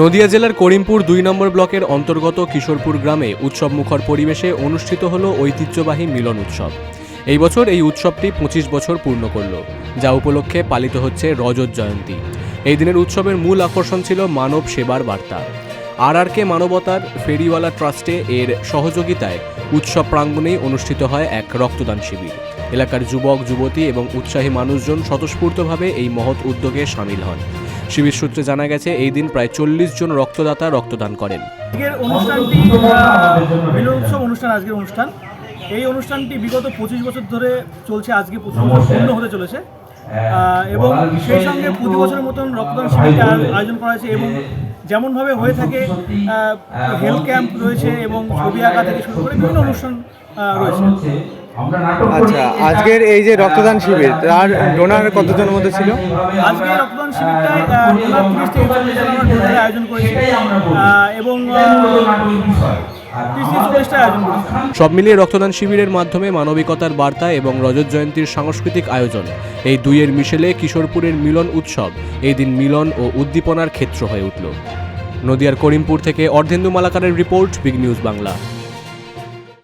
নদিয়া জেলার করিমপুর দুই নম্বর ব্লকের অন্তর্গত কিশোরপুর গ্রামে উৎসবমুখর পরিবেশে অনুষ্ঠিত হল ঐতিহ্যবাহী মিলন উৎসব। এই বছর এই উৎসবটি পঁচিশ বছর পূর্ণ করল, যা উপলক্ষে পালিত হচ্ছে রজত জয়ন্তী। এই দিনের উৎসবের মূল আকর্ষণ ছিল মানব সেবার বার্তা। আর আর কে মানবতার ফেরিওয়ালা ট্রাস্টে এর সহযোগিতায় উৎসব প্রাঙ্গণেই অনুষ্ঠিত হয় এক রক্তদান শিবির। এলাকার যুবক, যুবতী এবং উৎসাহী মানুষজন স্বতঃস্ফূর্তভাবে এই মহৎ উদ্যোগে সামিল হন। শিবির সূত্রে জানা গেছে এই দিন প্রায় চল্লিশ জন রক্তদাতা রক্তদান করেন। আজকের অনুষ্ঠানটি আহ, মিলন উৎসব অনুষ্ঠান আজকের অনুষ্ঠান। এই অনুষ্ঠানটি বিগত পঁচিশ বছর ধরে চলছে আজকে পঁচিশ বছর পূর্ণ হতে চলেছে। এবং সেই সঙ্গে প্রতি বছরের মতন রক্তদান শিবিরটা আয়োজন করা হয়েছে এবং যেমনভাবে হয়ে থাকে হেলথ ক্যাম্প রয়েছে এবং ছবি আঁকা থেকে শুরু করে বিভিন্ন অনুষ্ঠান রয়েছে। আচ্ছা আজকের এই যে রক্তদান শিবির তার ডোনার কতজনের মধ্যে ছিল? আজকে রক্তদান আয়োজন করেছি। এবং সব মিলিয়ে রক্তদান শিবিরের মাধ্যমে মানবিকতার বার্তা এবং রজত জয়ন্তীর সাংস্কৃতিক আয়োজন। এই দুইয়ের মিশেলে কিশোরপুরের মিলন উৎসব এই দিন মিলন ও উদ্দীপনার ক্ষেত্র হয়ে উঠল। নদিয়ার করিমপুর থেকে অর্ধেন্দু মালাকারের রিপোর্ট বিগ নিউজ বাংলা।